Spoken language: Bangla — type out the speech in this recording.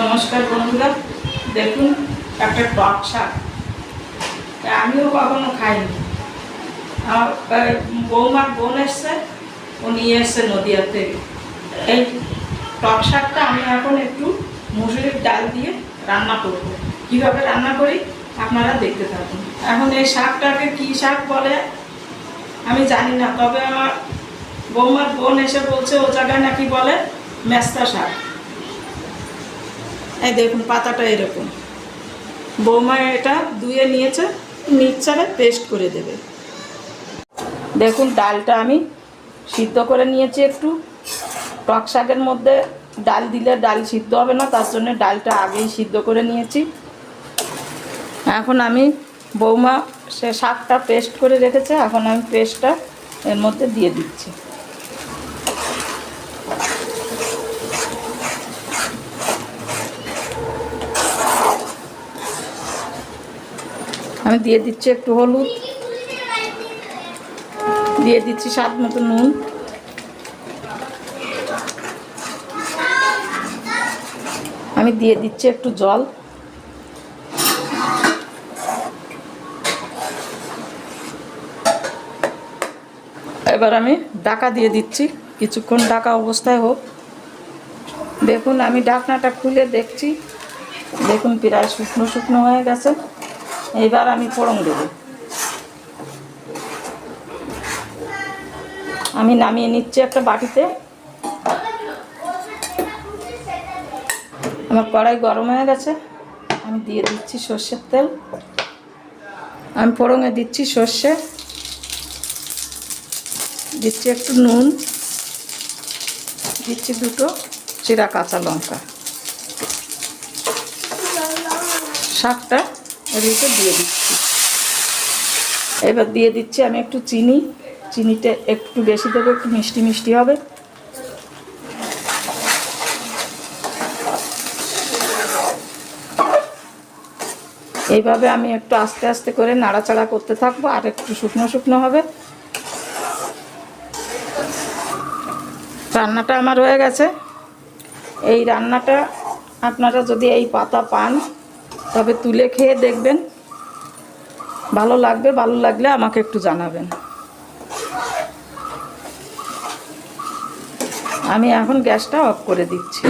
নমস্কার বন্ধুরা। দেখুন, একটা টক শাক। আমিও কখনো খাইনি। আমার বৌমার বোন এসছে, ও নিয়ে এসছে নদিয়া থেকে। এই টক শাকটা আমি এখন একটু মুসুরির ডাল দিয়ে রান্না করব। কীভাবে রান্না করি, আপনারা দেখতে থাকুন। এখন এই শাকটাকে কী শাক বলে, আমি জানি না। তবে আমার বৌমার বোন এসে বলছে, ও জায়গায় নাকি বলে, মেস্তা শাক। এই দেখুন, পাতাটা এরকম। বৌমা এটা ধুয়ে নিয়েছে, মিক্সারে পেস্ট করে দেবে। দেখুন, ডালটা আমি সিদ্ধ করে নিয়েছি একটু। টক শাকের মধ্যে ডাল দিলে ডাল সিদ্ধ হবে না, তার জন্য ডালটা আগেই সিদ্ধ করে নিয়েছি। এখন আমি বৌমা সে শাকটা পেস্ট করে রেখেছে, এখন আমি পেস্টটা এর মধ্যে দিয়ে দিচ্ছি। আমি দিয়ে দিচ্ছি একটু হলুদ। দিয়ে দিচ্ছি স্বাদ মতো নুন। আমি দিয়ে দিচ্ছি একটু জল। এবার আমি ডাকা দিয়ে দিচ্ছি। কিছুক্ষণ ডাকা অবস্থায় হোক। দেখুন, আমি ঢাকনাটা খুলে দেখছি। দেখুন, প্রায় শুকনো শুকনো হয়ে গেছে। এইবার আমি ফোড়ন দেব। আমি নামিয়ে নিচ্ছি একটা বাটিতে। আমার কড়াই গরম হয়ে গেছে। আমি দিয়ে দিচ্ছি সর্ষের তেল। আমি ফোড়নে দিচ্ছি সর্ষে। দিচ্ছি একটু নুন। দিচ্ছি দুটো চিরা কাঁচা লঙ্কা। শাকটা ভিতরে দিয়ে দিচ্ছি। এবার দিয়ে দিচ্ছি আমি একটু চিনি। চিনিটা একটু বেশি দেবো, একটু মিষ্টি মিষ্টি হবে। এইভাবে আমি একটু আস্তে আস্তে করে নাড়াচাড়া করতে থাকব, আর একটু শুকনো শুকনো হবে। রান্নাটা আমার হয়ে গেছে। এই রান্নাটা আপনারা যদি এই পাতা পান তবে তুলে খেয়ে দেখবেন। ভালো লাগবে, ভালো লাগলে আমাকে একটু জানাবেন। আমি এখন গ্যাসটা অফ করে দিচ্ছি।